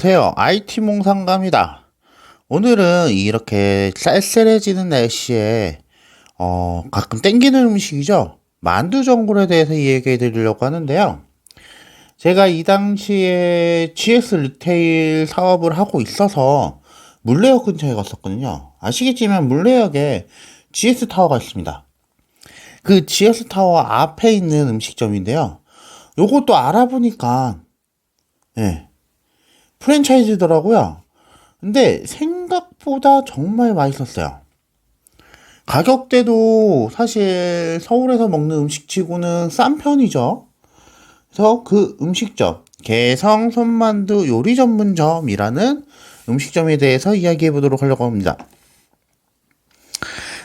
안녕하세요. IT몽 상가입니다. 오늘은 이렇게 쌀쌀해지는 날씨에 어, 가끔 땡기는 음식이죠. 만두 전골에 대해서 얘기해 드리려고 하는데요. 제가 이 당시에 GS 리테일 사업을 하고 있어서 물레역 근처에 갔었거든요. 아시겠지만 물레역에 GS 타워가 있습니다. 그 GS 타워 앞에 있는 음식점인데요. 요것도 알아보니까 예, 프랜차이즈더라고요. 근데 생각보다 정말 맛있었어요. 가격대도 사실 서울에서 먹는 음식치고는 싼 편이죠. 그래서 그 음식점, 개성 손만두 요리 전문점이라는 음식점에 대해서 이야기해 보도록 하려고 합니다.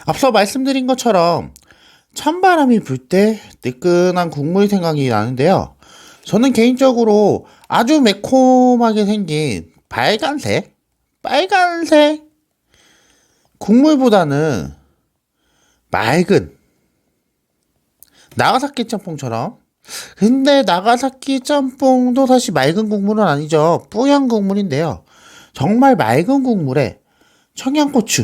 앞서 말씀드린 것처럼 찬바람이 불 때 뜨끈한 국물 생각이 나는데요. 저는 개인적으로 아주 매콤하게 생긴 빨간색, 빨간색 국물보다는 맑은 나가사키 짬뽕처럼 근데 나가사키 짬뽕도 사실 맑은 국물은 아니죠. 뿌연 국물인데요. 정말 맑은 국물에 청양고추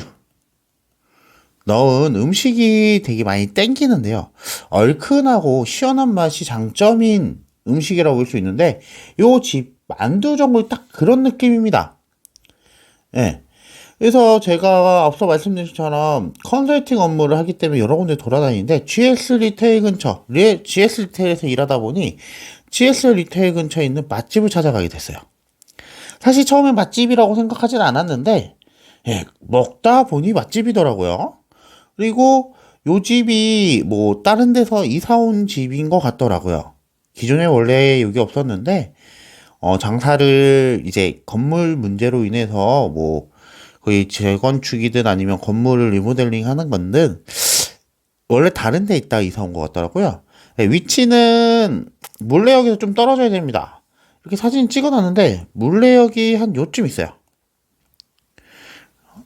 넣은 음식이 되게 많이 땡기는데요. 얼큰하고 시원한 맛이 장점인 음식이라고 볼 수 있는데 요 집 만두 전골 딱 그런 느낌입니다. 예. 그래서 제가 앞서 말씀드린 것처럼 컨설팅 업무를 하기 때문에 여러 군데 돌아다니는데 GS 리테일 근처, 리, GS 리테일에서 일하다 보니 GS 리테일 근처에 있는 맛집을 찾아가게 됐어요. 사실 처음엔 맛집이라고 생각하진 않았는데 예, 먹다 보니 맛집이더라고요. 그리고 요 집이 뭐 다른 데서 이사 온 집인 것 같더라고요. 기존에 원래 여기 없었는데 어, 장사를 이제 건물 문제로 인해서 뭐 거의 재건축이든 아니면 건물을 리모델링 하는 건든 원래 다른 데 있다 이사 온 것 같더라고요. 네, 위치는 물레역에서 좀 떨어져야 됩니다. 이렇게 사진 찍어놨는데 물레역이 한 요쯤 있어요.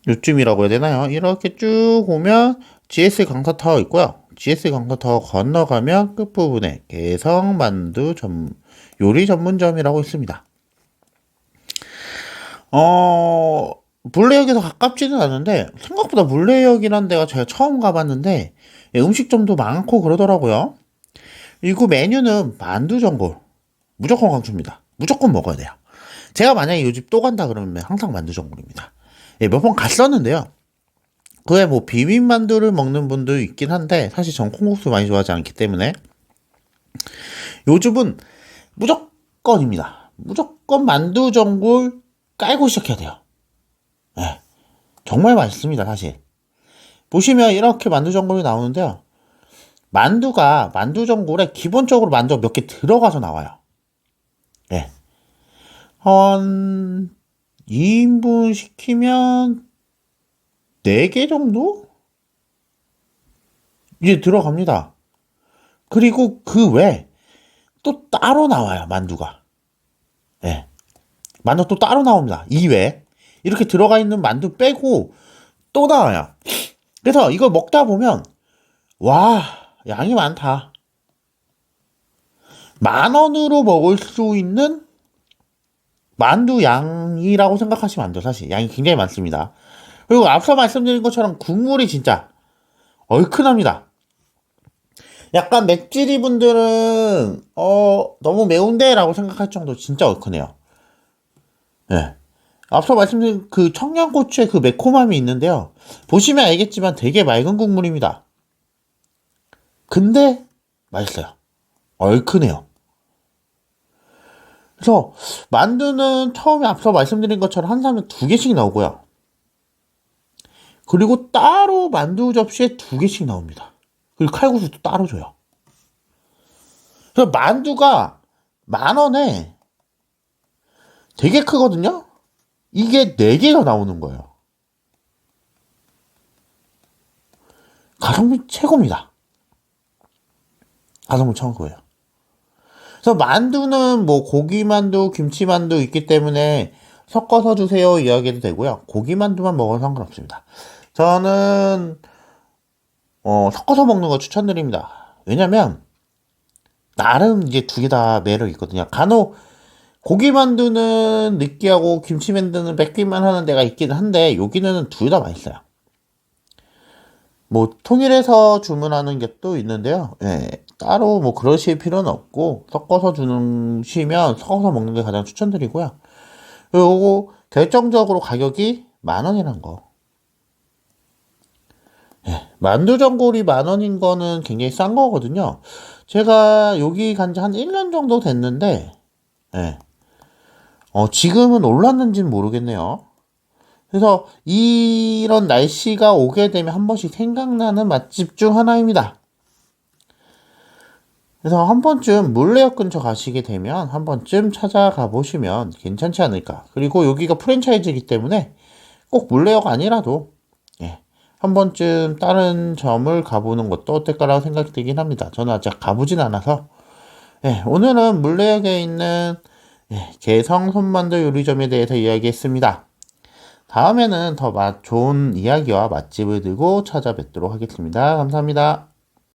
요쯤이라고 해야 되나요? 이렇게 쭉 오면 GS 강사타워 있고요. GS 강사타워 건너가면 끝부분에 개성 만두 전 요리 전문점이라고 있습니다. 어, 물레역에서 가깝지는 않은데 생각보다 물레역이란 데가 제가 처음 가봤는데 예, 음식점도 많고 그러더라고요. 그리고 메뉴는 만두 전골 무조건 강추입니다. 무조건 먹어야 돼요. 제가 만약에 이집또 간다 그러면 항상 만두 전골입니다. 예, 몇 번 갔었는데요. 그에 뭐 비빔 만두를 먹는 분도 있긴 한데 사실 전 콩국수 많이 좋아하지 않기 때문에 요즘은 무조건입니다. 무조건 만두 전골 깔고 시작해야 돼요. 네. 정말 맛있습니다, 사실. 보시면 이렇게 만두 전골이 나오는데요. 만두가 만두 전골에 기본적으로 만두가 몇개 들어가서 나와요. 네. 한 2인분 시키면 4개 정도? 이제 들어갑니다. 그리고 그 외에 또 따로 나와요, 만두가. 예. 네. 만두 또 따로 나옵니다. 이외에. 이렇게 들어가 있는 만두 빼고 또 나와요. 그래서 이걸 먹다 보면, 와, 양이 많다. 만 원으로 먹을 수 있는 만두 양이라고 생각하시면 안 돼요, 사실. 양이 굉장히 많습니다. 그리고 앞서 말씀드린 것처럼 국물이 진짜 얼큰합니다. 약간 맵찔이 분들은 어 너무 매운데라고 생각할 정도 진짜 얼큰해요. 예. 네. 앞서 말씀드린 그 청양고추의 그 매콤함이 있는데요. 보시면 알겠지만 되게 맑은 국물입니다. 근데 맛있어요. 얼큰해요. 그래서 만두는 처음에 앞서 말씀드린 것처럼 한 사람에 두 개씩 나오고요. 그리고 따로 만두 접시에 두 개씩 나옵니다. 그리고 칼국수도 따로 줘요. 그래서 만두가 만 원에 되게 크거든요? 이게 네 개가 나오는 거예요. 가성비 최고입니다. 가성비 최고예요. 그래서 만두는 뭐 고기만두, 김치만두 있기 때문에 섞어서 주세요 이야기해도 되고요. 고기만두만 먹어도 상관없습니다. 저는 어, 섞어서 먹는 거 추천드립니다. 왜냐면 나름 이제 두 개 다 매력 있거든요. 간혹 고기 만두는 느끼하고 김치 만두는 뺏기만 하는 데가 있긴 한데 여기는 둘 다 맛있어요. 뭐 통일해서 주문하는 게 또 있는데요. 예, 따로 뭐 그러실 필요는 없고 섞어서 주시면 섞어서 먹는 게 가장 추천드리고요. 그리고 결정적으로 가격이 만 원이란 거. 예, 만두 전골이 만 원인 거는 굉장히 싼 거거든요. 제가 여기 간 지 한 1년 정도 됐는데, 예. 어, 지금은 올랐는지는 모르겠네요. 그래서 이런 날씨가 오게 되면 한 번씩 생각나는 맛집 중 하나입니다. 그래서 한 번쯤 물레역 근처 가시게 되면 한 번쯤 찾아가 보시면 괜찮지 않을까. 그리고 여기가 프랜차이즈이기 때문에 꼭 물레역 아니라도 예, 한 번쯤 다른 점을 가보는 것도 어떨까라고 생각이 들긴 합니다. 저는 아직 가보진 않아서 예, 오늘은 물레역에 있는 예, 개성 손만두 요리점에 대해서 이야기했습니다. 다음에는 더 맛 좋은 이야기와 맛집을 들고 찾아뵙도록 하겠습니다. 감사합니다.